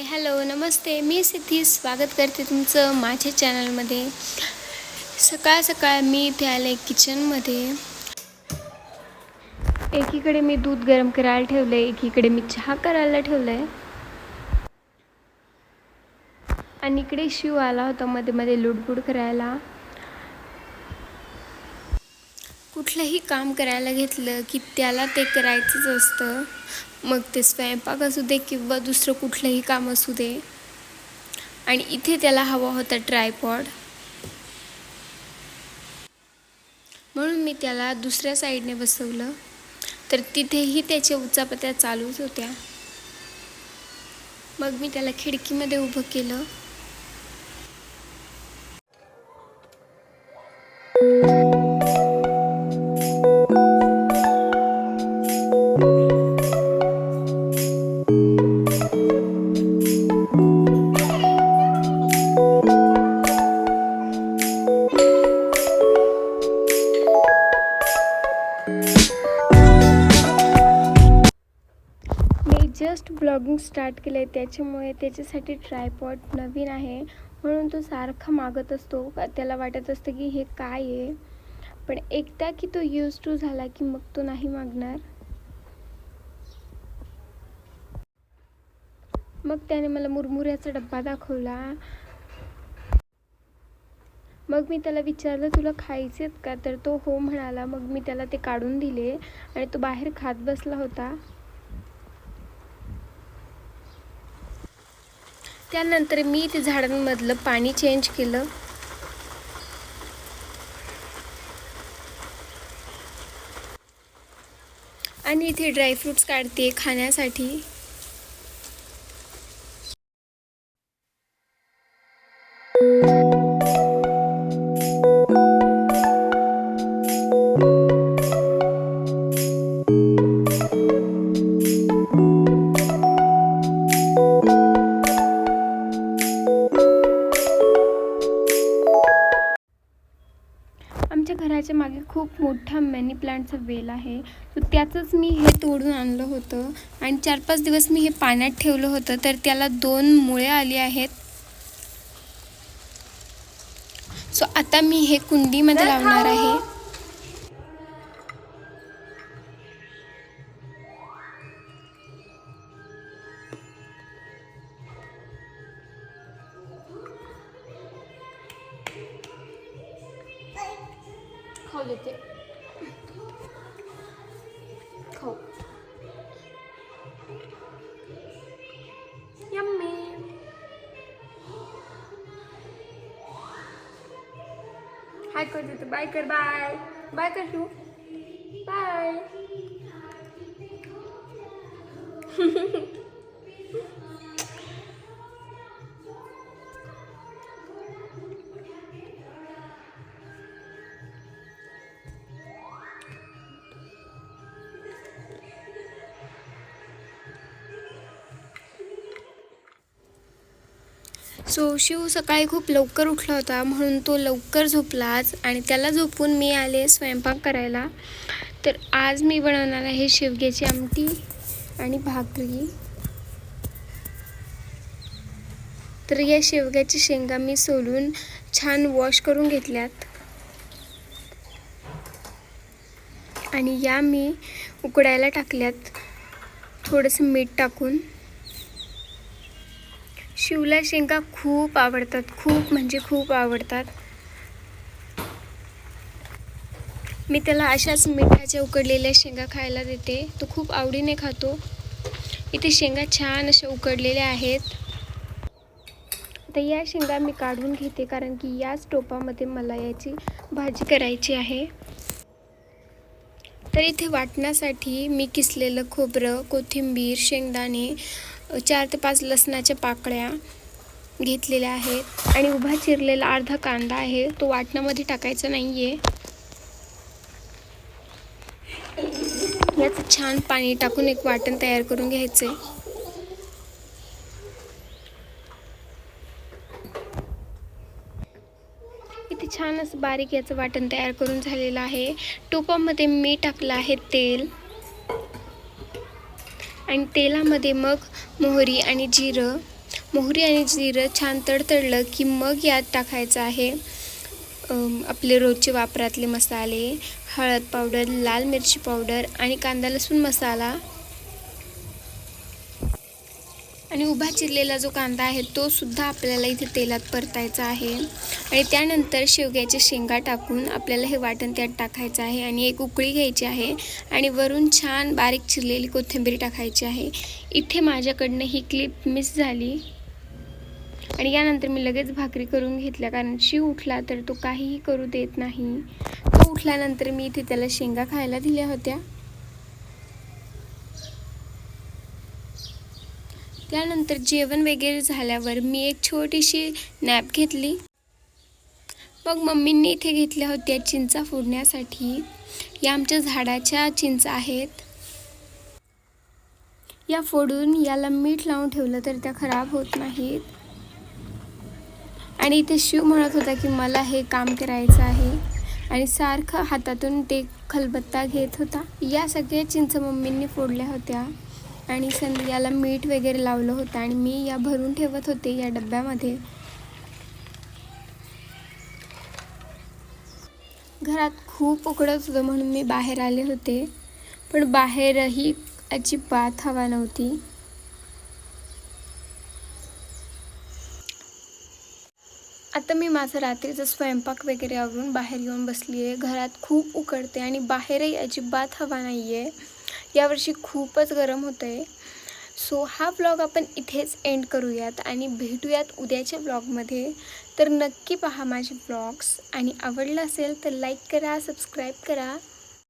Hi hello नमस्ते. मी सिद्धी स्वागत करते तुमचं माझ्या चॅनलमध्ये. सकाळ सकाळ मी इथे आले किचनमध्ये. एकीकडे मी दूध गरम करायला ठेवलं आहे एकीकडे मी चहा करायला ठेवलं. आहे आणि इकडे शिव आला होता मध्ये मध्ये लुडबुड करायला. कुठलंही काम करायला घेतलं की त्याला ते करायचंच असतं. मग ते स्वयंपाक असू दे किंवा दुसरं कुठलंही काम असू दे. आणि इथे त्याला हवा होता ट्रायपॉड. म्हणून मी त्याला दुसऱ्या साईडने बसवलं. तर तिथेही त्याच्या उचापत्या चालूच होत्या. मग मी त्याला खिडकीमध्ये उभं केलं. ब्लॉगिंग स्टार्ट केलं आहे त्याच्यामुळे त्याच्यासाठी ट्रायपॉड नवीन आहे. म्हणून तो सारखा मागत असतो. त्याला वाटत असतं की हे काय आहे? पण एकदा की तो यूज टू झाला की मग तो नाही मागणार. मग त्याने मला मुरमुऱ्याचा डब्बा दाखवला. मग मी त्याला विचारलं तुला खायचे का? तर तो हो म्हणाला. मग मी त्याला ते काढून दिले आणि तो बाहेर खात बसला होता. त्यानंतर मी ते झाडांमधलं पाणी चेंज केलं. आणि इथे ड्रायफ्रूट्स काढते खाण्यासाठी. आमच्या घराच्या मागे खूप मोठा मनी प्लांटचा वेल आहे. तर त्याचंच मी हे तोडून आणलं होतं. आणि चार पाच दिवस मी हे पाण्यात ठेवलं होतं. तर त्याला दोन मुळे आली आहेत. सो आता मी हे कुंडीमध्ये लावणार आहे. खाऊ देते. खाऊ. यम्मी. हाय कर देते बाय कर बाय बाय कर तू. बाय सो शिव सकाळी खूप लवकर उठला होता म्हणून तो लवकर झोपला आज आणि त्याला झोपून मी आले स्वयंपाक करायला. तर आज मी बनवणार आहे शेवग्याची आमटी आणि भाकरी. तर या शेवग्याची शेंगा मी सोलून छान वॉश करून घेतल्यात. आणि या मी उकडायला टाकल्यात. थोडंसं मीठ टाकून. शिवला शेंगा खूप आवडतात. खूप म्हणजे खूप आवडतात. मी त्याला अशाच मिठाच्या उकडलेल्या शेंगा खायला देते. तो खूप आवडीने खातो. इथे शेंगा छान अशा उकडलेल्या आहेत. आता या शेंगा मी काढून घेते कारण की याच टोपामध्ये मला याची भाजी करायची आहे. तर इथे वाटण्यासाठी मी किसलेलं खोबरं कोथिंबीर शेंगदाणे चार ते पाच लसणाच्या पाकळ्या घेतलेल्या आहेत. आणि उभा चिरलेला अर्धा कांदा आहे. तो वाटणामध्ये टाकायचा नाही आहे यात छान पाणी टाकून एक वाटण तयार करून घ्यायचं. इथे छान असं बारीक याचं वाटण तयार करून झालेलं आहे. टोपामध्ये मी टाकलं आहे तेल. आणि तेलामध्ये मग मोहरी आणि जिरं. मोहरी आणि जिरं छान तडतडलं की मग यात टाकायचं आहे आपले रोजचे वापरातले मसाले हळद पावडर लाल मिरची पावडर आणि कांदा लसूण मसाला. आणि उभा चिरलेला जो कांदा आहे तो सुद्धा आपल्याला इथे तेलात परतायचा आहे. आणि त्यानंतर शेवग्याच्या शेंगा टाकून आपल्याला हे वाटण त्यात टाकायचं आहे आणि एक उकळी घ्यायची आहे आणि वरून छान बारीक चिरलेली कोथिंबीर टाकायची आहे. इथे माझ्याकडनं ही क्लिप मिस झाली. आणि यानंतर मी लगेच भाकरी करून घेतल्या कारण शिव उठला तर तो काहीही करू देत नाही. तो उठल्यानंतर मी इथे त्याला शेंगा खायला दिल्या होत्या. त्यानंतर जेवण वगैरे झाल्यावर मी एक छोटीशी नॅप घेतली. मग मम्मींनी इथे घेतल्या होत्या चिंचा फोडण्यासाठी. या आमच्या झाडाच्या चिंचा आहेत. या फोडून याला मीठ लावून ठेवलं तर त्या खराब होत नाहीत. आणि इथे शिव म्हणत होता की मला हे काम करायचं आहे. आणि सारखं हातातून ते खलबत्ता घेत होता. या सगळ्या चिंच मम्मींनी फोडल्या होत्या. आणि संध्याला मीठ वगैरे लावलं होतं आणि मी या भरून ठेवत होते या डब्यामध्ये. घरात खूप उकडत होतं म्हणून मी बाहेर आले होते. पण बाहेरही अजिबात हवा नव्हती. आता मी माझा रात्रीचा स्वयंपाक वगैरे आवरून बाहेर येऊन बसली आहे घरात खूप उकडते आणि बाहेरही अजिबात हवा नाही आहे यावर्षी खूपच गरम होतं आहे सो हा ब्लॉग आपण इथेच एंड करूयात आणि भेटूयात उद्याच्या ब्लॉगमध्ये तर नक्की पहा माझे ब्लॉग्स आणि आवडलं असेल तर लाईक करा सबस्क्राईब करा.